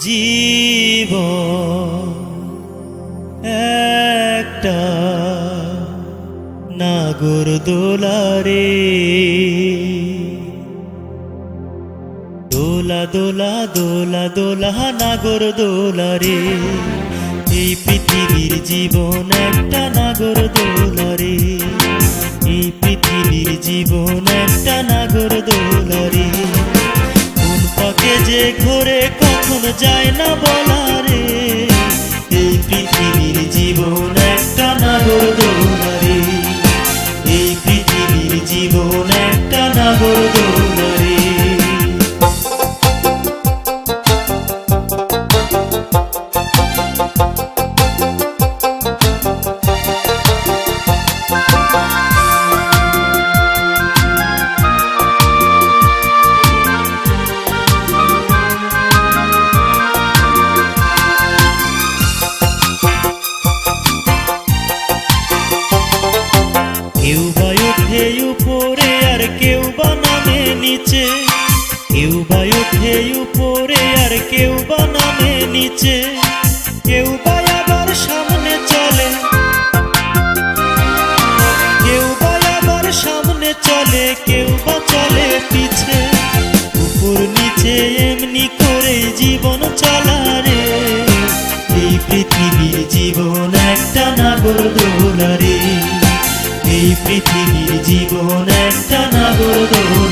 জীব একটা নাগর দোলারে। দোলা দোলা দোলা দোলা, নাগর দোলারে। এই পৃথিবীর জীবন একটা নাগর দোলারে। এই পৃথিবীর জীবন একটা নাগর দোলারে। কোন পাকে যে ঘোরে যায় না বলারে। এই পৃথিবীর জীবন একটা নাগর দৌড়ারে। এই পৃথিবীর জীবন একটা নাগর দোলারে কেউ বা উপরে আর কেউ বা নামে নিচে। কেউ বা উপরে আর কেউ বা নামে নিচে। কেউ বা সামনে চলে। কেউ বা সামনে চলে, কেউ বা চলে পিছে। উপর নিচে এমনি করে জীবন চলারে এই পৃথিবীর জীবন একটা নাগর দোলারে। এই পৃথিবীর জীবন একটা নাগর দোলারে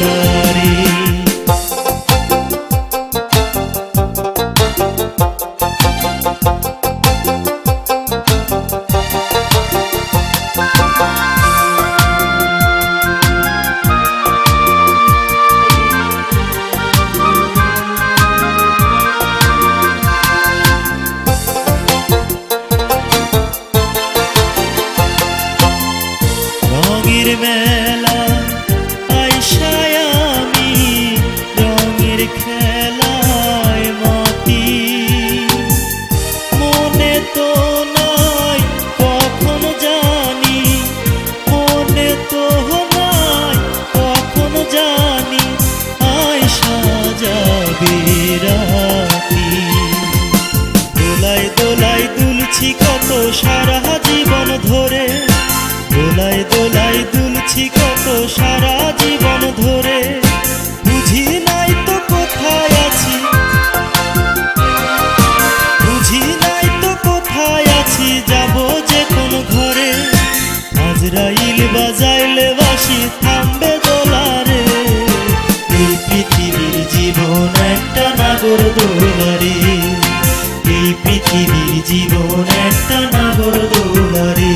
দিবে দোলারে এই পৃথিবীর জীবন একটা নাগর দোলারে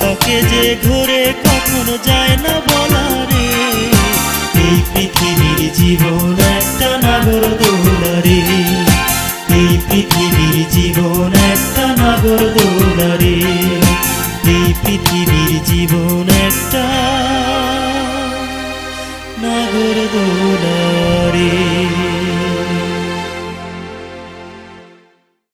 তাকে যে ঘুরে কখনো যায় না বলারে। এই পৃথিবীর জীবন একটা নাগর দোলারে এই পৃথিবীর জীবন একটা নাগর দোলারে এই পৃথিবীর জীবন একটা নাগর দোলারে